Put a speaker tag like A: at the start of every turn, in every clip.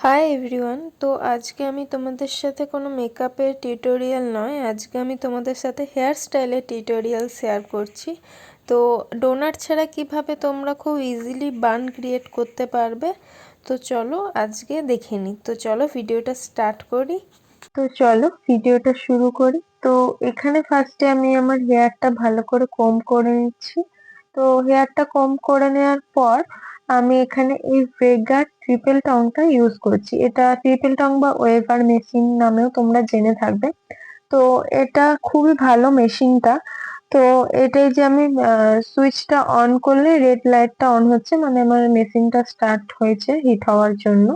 A: Hi everyone তো আজকে আমি তোমাদের সাথে কোনো মেকআপের টিউটোরিয়াল নয়। আজকে আমি তোমাদের সাথে হেয়ার স্টাইলের টিউটোরিয়াল শেয়ার করছি। তো ডোনার ছাড়া কীভাবে তোমরা খুব ইজিলি বান ক্রিয়েট করতে পারবে? তো চলো আজকে দেখে নিই। তো চলো ভিডিওটা স্টার্ট করি। তো চলো ভিডিওটা শুরু করি। তো এখানে ফার্স্টে আমি আমার হেয়ারটা ভালো করে কম করে নিচ্ছি। তো হেয়ারটা কম করে নেওয়ার পর আমি এখানে এই ভেগার ট্রিপল টংটা ইউজ করছি। এটা ট্রিপল টং বা ওয়েভার মেশিন নামেও তোমরা জেনে থাকবে। তো এটা খুবই ভালো মেশিনটা তো এটাই যে আমি সুইচটা অন করলে রেড লাইটটা অন হচ্ছে মানে আমার মেশিনটা স্টার্ট হয়েছে হিট হওয়ার জন্য।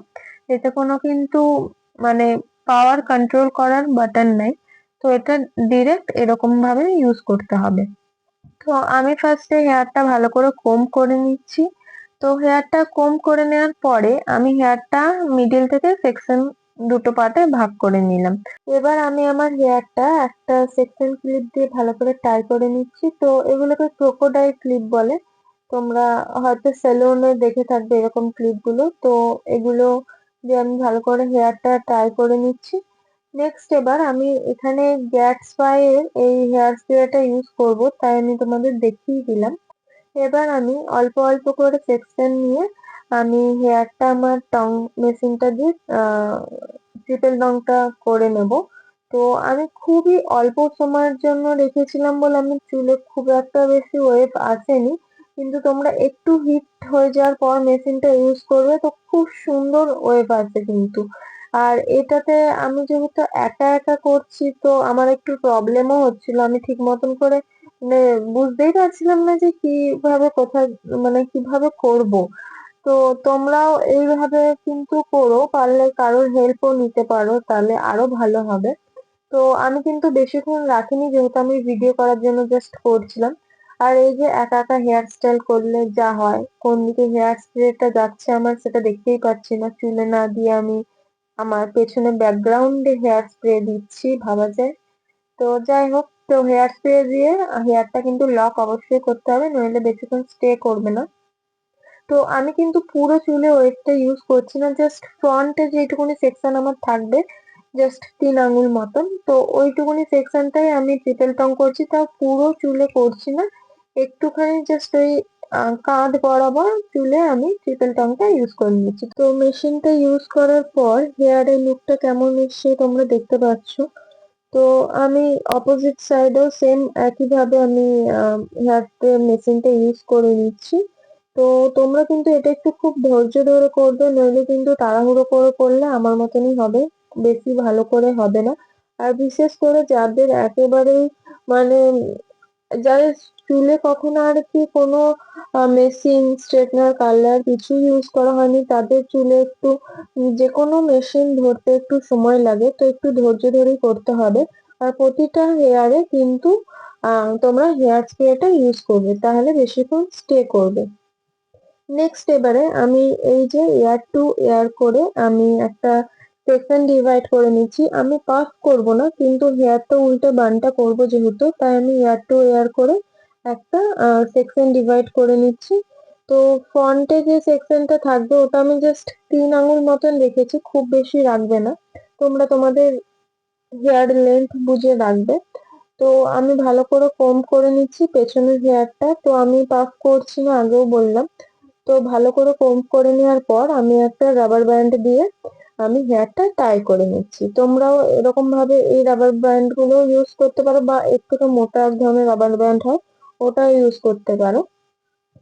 A: এতে কোনো কিন্তু মানে পাওয়ার কন্ট্রোল করার বাটন নাই। তো এটা ডিরেক্ট এরকম ভাবে ইউজ করতে হবে। তো আমি ফার্স্টে হেয়ারটা ভালো করে কোম করে নিচ্ছি। তো হেয়ারটা কম করে নেওয়ার পরে আমি হেয়ারটা মিডিল থেকে সেকশন দুটো পার্টে ভাগ করে নিলাম। এবার আমি আমার হেয়ারটা একটা সেকশন ক্লিপ দিয়ে ভালো করে টাই করে নিচ্ছি। তো এগুলোকে ক্রোকোডাইল ক্লিপ বলে। তোমরা হয়তো সেলুনে দেখে থাকবে এরকম ক্লিপগুলো তো এগুলো দিয়ে আমি ভালো করে হেয়ারটা টাই করে নিচ্ছি। নেক্সট এবার আমি এখানে গ্যাটসবাই এর এই হেয়ার স্প্রেটা ইউজ করব। তাই আমি তোমাদের দেখিয়ে দিলাম। এবার আমি অল্প অল্প করে সেকশন নিয়ে আমি হেয়ারটা আমার টং মেশিনটা দিয়ে ট্রিপল রংটা করে নেব। তো আমি খুবই অল্প সময়ের জন্য রেখেছিলাম বলে আমি চুলে খুব একটা বেশি ওয়েভ আসেনি। কিন্তু তোমরা একটু হিট হয়ে যাওয়ার পর মেশিনটা ইউজ করবে তো খুব সুন্দর ওয়েভ আসে কিন্তু। আর এটাতে আমি যেহেতু একা একা করছি তো আমার একটু প্রবলেমও হচ্ছিল। আমি ঠিক মতন করে মানে বুঝতেই পারছিলাম না যে কীভাবে কোথায় মানে কীভাবে করব। তো তোমরাও এইভাবে কিন্তু করো, পারলে কারোর হেল্পও নিতে পারো, তাহলে আরও ভালো হবে। তো আমি কিন্তু বেশিক্ষণ রাখিনি, যেহেতু আমি ভিডিও করার জন্য জাস্ট করছিলাম। আর এই যে একা একা হেয়ার স্টাইল করলে যা হয়, কোন দিকে হেয়ার স্প্রেটা যাচ্ছে আমার সেটা দেখতেই পাচ্ছি না। চুলে না দিয়ে আমি আমার পেছনে ব্যাকগ্রাউন্ডে হেয়ার স্প্রে দিচ্ছি, ভাবা যায়। তো যাই হোক তো হেয়ার স্প্রে দিয়ে হেয়ারটা কিন্তু লক অবশ্যই করতে হবে, নইলে বেশিক্ষণ স্টে করবে না। তো আমি কিন্তু পুরো চুলে ওয়েটটা ইউজ করছি না জাস্ট ফ্রন্টে যেটুকুনি সেকশন আমার থাকবে জাস্ট তিন আঙুল মতন। তো ওইটুকুনি সেকশনটাই আমি ট্রিপল টং করছি, তাও পুরো চুলে করছি না। একটুখানি জাস্ট ওই কাঁধ বরাবর চুলে আমি ট্রিপল টংটা ইউজ করে নিচ্ছি। তো মেশিনটা ইউজ করার পর হেয়ারের লুকটা কেমন এসছে তোমরা দেখতে পাচ্ছ। তো আমি অপোজিট সাইডেও সেম একইভাবে আমি হেয়ার মেশিনটা ইউজ করে নিচ্ছি। তো তোমরা কিন্তু এটা একটু খুব ধৈর্য ধরে করবে, নইলে কিন্তু তাড়াহুড়ো করে করলে আমার মতনই হবে, বেশি ভালো করে হবে না। আর বিশেষ করে যাদের একেবারেই মানে যাদের চুলে কখনো আর কি কোনো মেশিন স্ট্রেটনার কালার কিছু ইউজ করা হয়নি। তাদের চুলে একটু যে কোনো মেশিন ধরতে একটু সময় লাগে, তো একটু ধৈর্য ধরেই করতে হবে। আর প্রতিটা হেয়ারে কিন্তু তোমরা হেয়ার স্প্রেটা ইউজ করবে, তাহলে বেশিক্ষণ স্টে করবে। নেক্সট এবারে আমি এই যে এয়ার টু এয়ার করে আমি একটা সেকশন ডিভাইড করে নিচ্ছি। আমি পাফ করব না, কিন্তু হেয়ারটা উল্টে বানটা করব যেহেতু, তাই আমি এয়ার টু এয়ার করে একটা সেকশন ডিভাইড করে নিচ্ছি। তো ফ্রন্টে যে সেকশনটা থাকবে, ওটা আমি জাস্ট তিন আঙুল মতন রেখেছি, খুব বেশি রাখবে না। তোমরা তোমাদের হেয়ার লেন্থ বুঝে রাখবে। তো আমি ভালো করে কম করে নিচ্ছি পেছনের হেয়ারটা তো আমি পাফ করছি না, আগেও বললাম। তো ভালো করে কম করে নেওয়ার পর আমি একটা রাবার ব্যান্ড দিয়ে আমি হেয়ারটা টাই করে নিচ্ছি। তোমরাও এরকম ভাবে এই রাবার ব্যান্ডগুলো ইউজ করতে পারো বা একটু মোটা এক ধরনের রাবার ব্যান্ড হয়। ওটা ইউজ করতে পারো।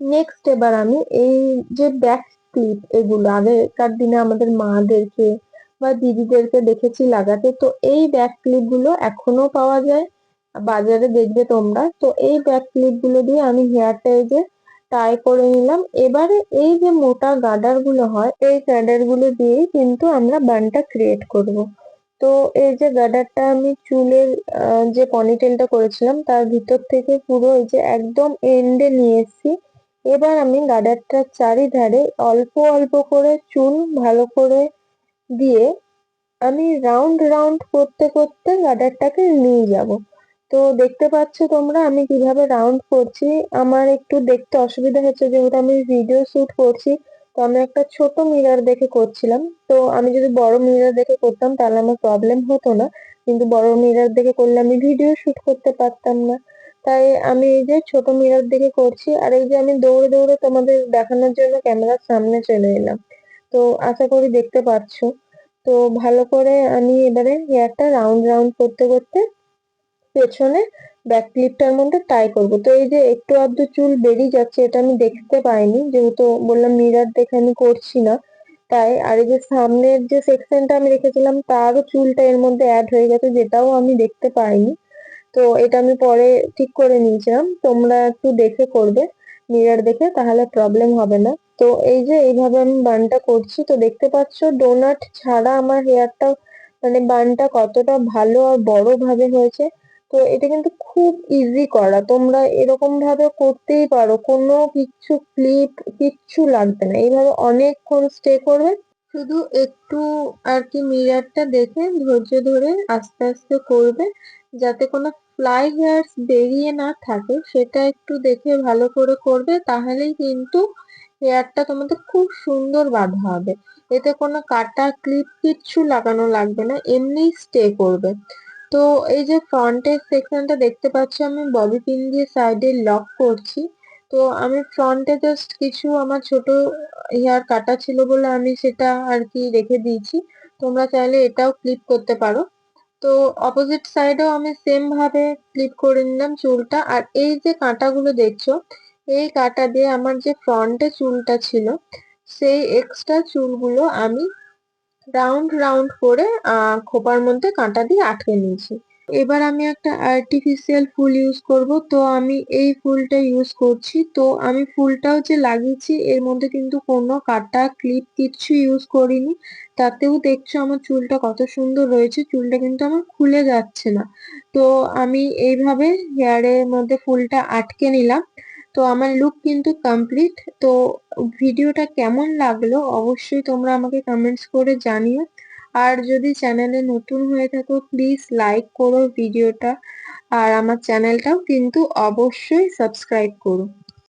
A: নেক্সট এবার আমি এই যে ব্যাক ক্লিপ এগুলো, আগেকার দিনে আমাদের মাদেরকে বা দিদিদেরকে দেখেছি লাগাতে, তো এই ব্যাক ক্লিপগুলো এখনও পাওয়া যায়, বাজারে দেখবে তোমরা। তো এই ব্যাক ক্লিপগুলো দিয়ে আমি হেয়ারটা এই যে টাই করে নিলাম। এবারে এই যে মোটা গার্ডারগুলো হয়, এই গার্ডারগুলো দিয়েই কিন্তু আমরা বানটা ক্রিয়েট করব। তো এই যে গার্ডারটা আমি চুলের যে পনিটেলটা করেছিলাম, তার ভিতর থেকে পুরো এই যে একদম এন্ডে নিয়ে এসেছি। এবার আমি গার্ডারটার চারিধারে অল্প অল্প করে চুল ভালো করে দিয়ে আমি রাউন্ড রাউন্ড করতে করতে গার্ডারটাকে নিয়ে যাব। তো দেখতে পাচ্ছ তোমরা আমি কীভাবে রাউন্ড করছি। আমার একটু দেখতে অসুবিধা হচ্ছে, যেহেতু আমি ভিডিও শুট করছি। তো আমি একটা ছোট মিরর দেখে করছিলাম। তো আমি যদি বড় মিরর দেখে করতাম, তাহলে আমার প্রবলেম হতো না। কিন্তু বড় মিরর দেখে করলে আমি ভিডিও শুট করতে পারতাম না। তাই আমি এই যে ছোট মিরর দেখে করছি, আর এই যে আমি দৌড়ে দৌড়ে তোমাদের দেখানোর জন্য ক্যামেরার সামনে চলে এলাম। তো আশা করি দেখতে পাচ্ছো তো ভালো করে আমি এবারে হেয়ারটা রাউন্ড রাউন্ড করতে করতে পেছনে ব্যাক ক্লিপটার মধ্যে টাই করব। তো এই যে একটু আধটু চুল বেরিয়ে যাচ্ছে, এটা আমি দেখতে পাইনি, যেহেতু বললাম মিরার দেখে আমি করছি না। তাই আর এই যে সামনের যে সেকশনটা আমি রেখেছিলাম, তারও চুলটা এর মধ্যে অ্যাড হয়ে গেছে, যেটাও আমি দেখতে পাইনি। তো এটা আমি পরে ঠিক করে নিয়েছিলাম, তোমরা একটু দেখে করবে মিরার দেখে, তাহলে প্রবলেম হবে না। তো এই যে এইভাবে আমি বানটা করছি, তো দেখতে পাচ্ছ ডোনাট ছাড়া আমার হেয়ারটা মানে বানটা কতটা ভালো আর বড় ভাবে হয়েছে। তো এটা কিন্তু খুব ইজি করা। তোমরা এরকম ভাবে করতেই পারো। কোনো কিছু ক্লিপ কিচ্ছু লাগবে না। এইভাবে অনেকক্ষণ স্টে করবে। শুধু একটু আর কি মিরারটা দেখে ধৈর্য ধরে আস্তে আস্তে করবে। যাতে কোনো ফ্লাই হেয়ার্স বেরিয়ে না থাকে, সেটা একটু দেখে ভালো করে করবে। তাহলেই কিন্তু হেয়ারটা তোমাদের খুব সুন্দর বাঁধা হবে। এতে কোনো কাটা ক্লিপ কিচ্ছু লাগানো লাগবে না। এমনিই স্টে করবে। তো এই যে ফ্রন্টের সেকশনটা দেখতে পাচ্ছ, আমি ববি পিন দিয়ে সাইডে লক করছি। তো আমি ফ্রন্টে জাস্ট কিছু আমার ছোট হেয়ার কাটা ছিল বলে আমি সেটা আর কি রেখে দিয়েছি। তোমরা চাইলে এটাও ক্লিপ করতে পারো। তো অপোজিট সাইডেও আমি সেম ভাবে ক্লিপ করে নিলাম চুলটা। আর এই যে কাঁটাগুলো দেখছ, এই কাঁটা দিয়ে আমার যে ফ্রন্টে চুলটা ছিল, সেই এক্সট্রা চুলগুলো আমি রাউন্ড রাউন্ড করে খোপার মধ্যে কাঁটা দিয়ে আটকে নিয়েছি। এবার আমি একটা আর্টিফিশিয়াল ফুল ইউজ করব। তো আমি এই ফুলটা ইউজ করছি। তো আমি ফুলটাও যে লাগিয়েছি, এর মধ্যে কিন্তু কোনো কাটা ক্লিপ কিচ্ছু ইউজ করিনি। তাতেও দেখছ আমার চুলটা কত সুন্দর রয়েছে চুলটা কিন্তু আমার খুলে যাচ্ছে না। তো আমি এইভাবে হেয়ারের মধ্যে ফুলটা আটকে নিলাম। তো আমার লুক কিন্তু কমপ্লিট তো ভিডিওটা কেমন লাগল অবশ্যই তোমরা আমাকে কমেন্টস করে জানিও। আর যদি চ্যানেলে নতুন হয়ে থাকো প্লিজ লাইক করো ভিডিওটা। আর আমার চ্যানেলটাও কিন্তু অবশ্যই সাবস্ক্রাইব করো।